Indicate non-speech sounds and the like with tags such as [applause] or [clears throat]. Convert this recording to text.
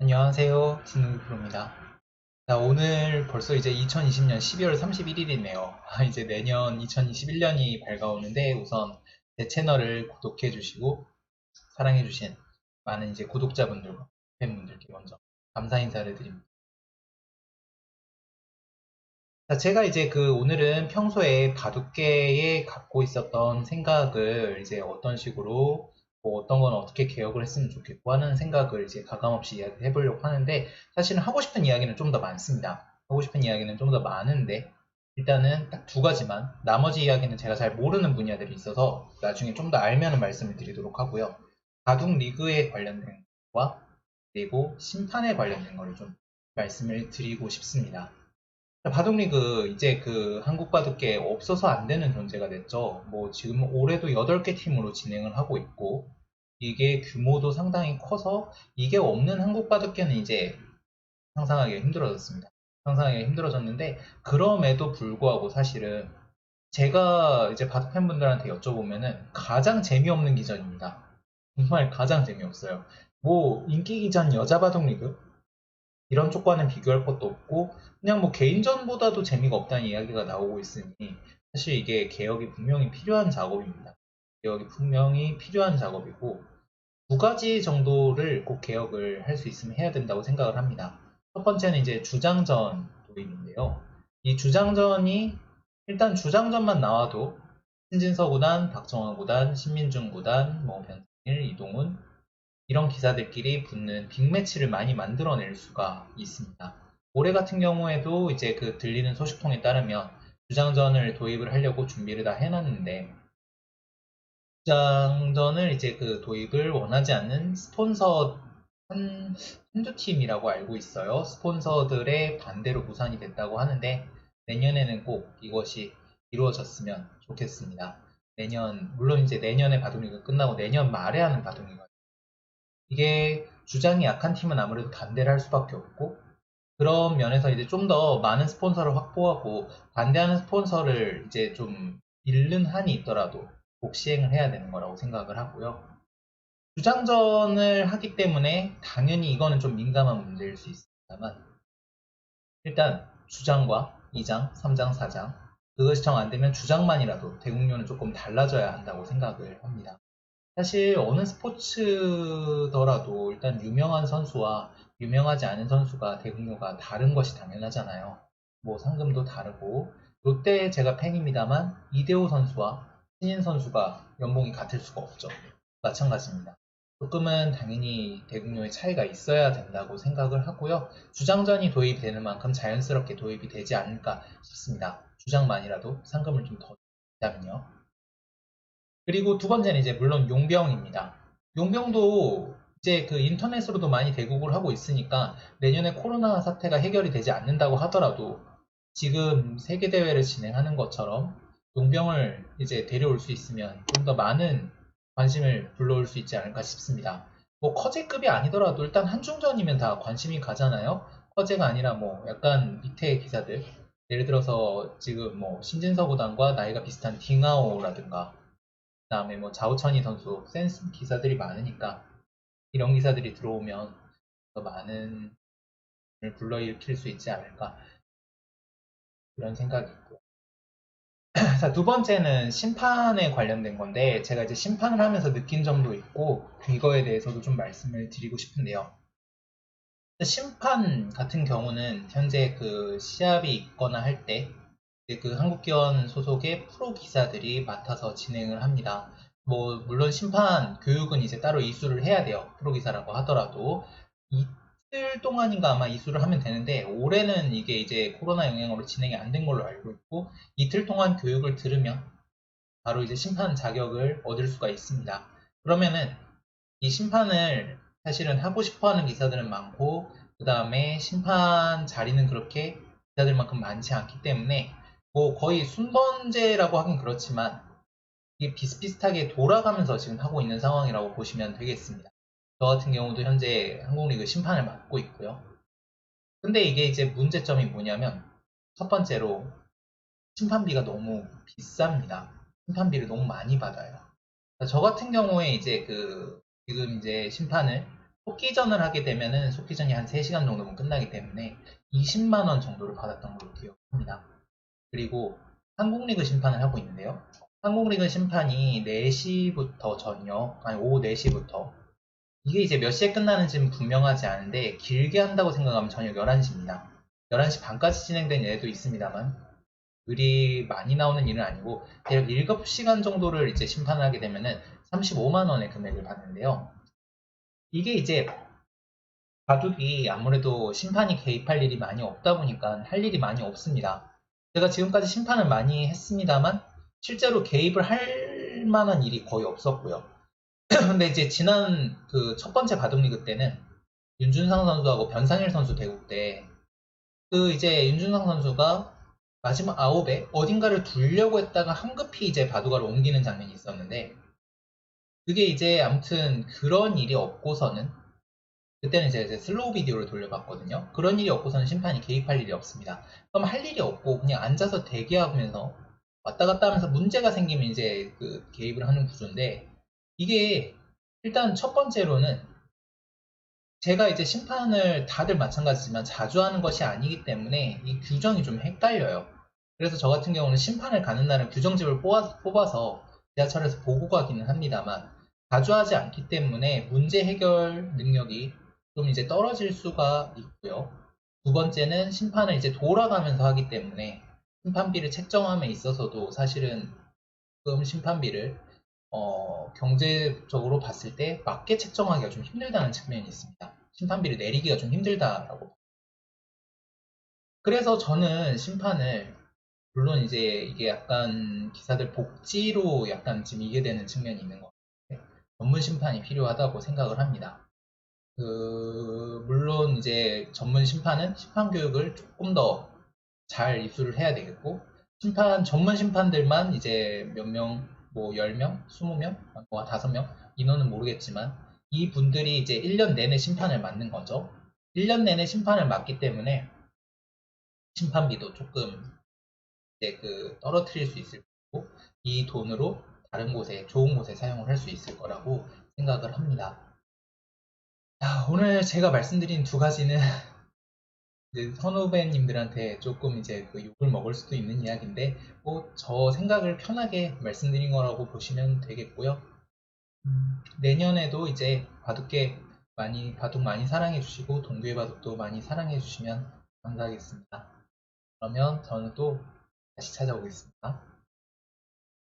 안녕하세요. 진우 프로입니다. 자, 오늘 벌써 이제 2020년 12월 31일이네요. 이제 내년 2021년이 밝아오는데 우선 제 채널을 구독해 주시고 사랑해 주신 많은 이제 구독자분들과 팬분들께 먼저 감사 인사를 드립니다. 자, 제가 이제 그 오늘은 평소에 바둑계에 갖고 있었던 생각을 이제 어떤 식으로 뭐 어떤 건 어떻게 개혁을 했으면 좋겠고 하는 생각을 이제 가감없이 이야기를 해보려고 하는데 사실은 하고 싶은 이야기는 좀 더 많습니다. 하고 싶은 이야기는 좀 더 많은데 일단은 딱 두 가지만 나머지 이야기는 제가 잘 모르는 분야들이 있어서 나중에 좀 더 알면 말씀을 드리도록 하고요. 바둑 리그에 관련된 것과 그리고 심판에 관련된 거를 좀 말씀을 드리고 싶습니다. 바둑리그 이제 그 한국 바둑계 없어서 안 되는 존재가 됐죠. 뭐 지금 올해도 8개 팀으로 진행을 하고 있고 이게 규모도 상당히 커서 이게 없는 한국 바둑계는 이제 상상하기 힘들어졌습니다. 상상하기 힘들어졌는데 그럼에도 불구하고 사실은 제가 이제 바둑 팬분들한테 여쭤보면은 가장 재미없는 기전입니다. 정말 가장 재미없어요. 뭐 인기 기전 여자 바둑 리그 이런 쪽과는 비교할 것도 없고 그냥 뭐 개인전보다도 재미가 없다는 이야기가 나오고 있으니 사실 이게 개혁이 분명히 필요한 작업입니다. 개혁이 분명히 필요한 작업이고 두 가지 정도를 꼭 개혁을 할 수 있으면 해야 된다고 생각을 합니다. 첫 번째는 이제 주장전 도입인데요. 이 주장전이 일단 주장전만 나와도 신진서 구단, 박정화 구단, 신민중 구단, 뭐 변상일, 이동훈 이런 기사들끼리 붙는 빅매치를 많이 만들어낼 수가 있습니다. 올해 같은 경우에도 이제 그 들리는 소식통에 따르면 주장전을 도입을 하려고 준비를 다 해놨는데 주장전을 이제 그 도입을 원하지 않는 스폰서 한, 한두 팀이라고 알고 있어요. 스폰서들의 반대로 무산이 됐다고 하는데 내년에는 꼭 이것이 이루어졌으면 좋겠습니다. 내년, 물론 이제 내년에 바둑리가 끝나고 내년 말에 하는 바둑리가 이게 주장이 약한 팀은 아무래도 반대를 할 수밖에 없고 그런 면에서 이제 좀 더 많은 스폰서를 확보하고 반대하는 스폰서를 이제 좀 잃는 한이 있더라도 꼭 시행을 해야 되는 거라고 생각을 하고요. 주장전을 하기 때문에 당연히 이거는 좀 민감한 문제일 수 있습니다만 일단 주장과 2장, 3장, 4장 그것이 정 안 되면 주장만이라도 대국료는 조금 달라져야 한다고 생각을 합니다. 사실 어느 스포츠더라도 일단 유명한 선수와 유명하지 않은 선수가 대국료가 다른 것이 당연하잖아요. 뭐 상금도 다르고 롯데 제가 팬입니다만 이대호 선수와 신인 선수가 연봉이 같을 수가 없죠. 마찬가지입니다. 조금은 당연히 대국료의 차이가 있어야 된다고 생각을 하고요. 주장전이 도입이 되는 만큼 자연스럽게 도입이 되지 않을까 싶습니다. 주장만이라도 상금을 좀더 주자면요. 그리고 두 번째는 이제 물론 용병입니다. 용병도 이제 그 인터넷으로도 많이 대국을 하고 있으니까 내년에 코로나 사태가 해결이 되지 않는다고 하더라도 지금 세계 대회를 진행하는 것처럼 용병을 이제 데려올 수 있으면 좀 더 많은 관심을 불러올 수 있지 않을까 싶습니다. 뭐 커제급이 아니더라도 일단 한중전이면 다 관심이 가잖아요. 커제가 아니라 뭐 약간 밑에 기사들 예를 들어서 지금 뭐 신진서 구단과 나이가 비슷한 딩아오라든가 다음에 뭐 자우천이 선수 센스 기사들이 많으니까 이런 기사들이 들어오면 더 많은 을 불러일으킬 수 있지 않을까 이런 생각이 있고요. [clears throat] 자, 두 번째는 심판에 관련된 건데 제가 이제 심판을 하면서 느낀 점도 있고 이거에 대해서도 좀 말씀을 드리고 싶은데요. 심판 같은 경우는 현재 그 시합이 있거나 할 때 그 한국기원 소속의 프로 기사들이 맡아서 진행을 합니다. 뭐 물론 심판 교육은 이제 따로 이수를 해야 돼요. 프로 기사라고 하더라도 이틀 동안인가 아마 이수를 하면 되는데 올해는 이게 이제 코로나 영향으로 진행이 안 된 걸로 알고 있고 이틀 동안 교육을 들으면 바로 이제 심판 자격을 얻을 수가 있습니다. 그러면은 이 심판을 사실은 하고 싶어 하는 기사들은 많고 그 다음에 심판 자리는 그렇게 기사들만큼 많지 않기 때문에 뭐 거의 순번제라고 하긴 그렇지만 이게 비슷비슷하게 돌아가면서 지금 하고 있는 상황이라고 보시면 되겠습니다. 저 같은 경우도 현재 한국리그 심판을 맡고 있고요. 근데 이게 이제 문제점이 뭐냐면 첫 번째로 심판비가 너무 비쌉니다. 심판비를 너무 많이 받아요. 저 같은 경우에 이제 그 지금 이제 심판을 속기전을 하게 되면은 속기전이 한 3시간 정도면 끝나기 때문에 20만원 정도를 받았던 걸로 기억합니다. 그리고 한국리그 심판을 하고 있는데요. 한국리그 심판이 4시부터 저녁, 아니 오후 4시부터 이게 이제 몇 시에 끝나는지는 분명하지 않은데 길게 한다고 생각하면 저녁 11시입니다. 11시 반까지 진행된 예도 있습니다만 을이 많이 나오는 일은 아니고 대략 7시간 정도를 이제 심판을 하게 되면은 35만 원의 금액을 받는데요. 이게 이제 바둑이 아무래도 심판이 개입할 일이 많이 없다 보니까 할 일이 많이 없습니다. 제가 지금까지 심판을 많이 했습니다만 실제로 개입을 할 만한 일이 거의 없었고요. [clears throat] 근데 이제 지난 그 첫 번째 바둑리그 때는 윤준상 선수하고 변상일 선수 대국 때 그 이제 윤준상 선수가 마지막 아홉에 어딘가를 두려고 했다가 한급히 이제 바둑아를 옮기는 장면이 있었는데 그게 이제 아무튼 그런 일이 없고서는 그때는 이제 슬로우 비디오를 돌려봤거든요. 그런 일이 없고서는 심판이 개입할 일이 없습니다. 그럼 할 일이 없고 그냥 앉아서 대기하면서 왔다 갔다 하면서 문제가 생기면 이제 그 개입을 하는 구조인데 이게 일단 첫 번째로는 제가 이제 심판을 다들 마찬가지지만 자주 하는 것이 아니기 때문에 이 규정이 좀 헷갈려요. 그래서 저 같은 경우는 심판을 가는 날은 규정집을 뽑아, 서 지하철에서 보고 가기는 합니다만 자주 하지 않기 때문에 문제 해결 능력이 좀 이제 떨어질 수가 있고요. 두 번째는 심판을 이제 돌아가면서 하기 때문에 심판비를 책정함에 있어서도 사실은 지금 심판비를 어, 경제적으로 봤을 때 맞게 책정하기가 좀 힘들다는 측면이 있습니다. 심판비를 내리기가 좀 힘들다라고. 그래서 저는 심판을 물론 이제 이게 약간 기사들 복지로 약간 지금 이게 되는 측면이 있는 것 같아요. 전문 심판이 필요하다고 생각을 합니다. 그 물론 이제 전문 심판은 심판 교육을 조금 더 잘 입수를 해야 되겠고 심판 전문 심판들만 이제 몇 명, 뭐 10명, 20명, 뭐 5명 인원은 모르겠지만 이 분들이 이제 1년 내내 심판을 맡는 거죠. 1년 내내 심판을 맡기 때문에 심판비도 조금 이제 그 떨어뜨릴 수 있을 거고 이 돈으로 다른 곳에 좋은 곳에 사용을 할 수 있을 거라고 생각을 합니다. 야, 오늘 제가 말씀드린 두 가지는 [laughs] 선후배님들한테 조금 이제 그 욕을 먹을 수도 있는 이야기인데 뭐 저 생각을 편하게 말씀드린 거라고 보시면 되겠고요. 음, 내년에도 이제 바둑계 많이 바둑 많이 사랑해 주시고 동교의 바둑도 많이 사랑해 주시면 감사하겠습니다. 그러면 저는 또 다시 찾아오겠습니다.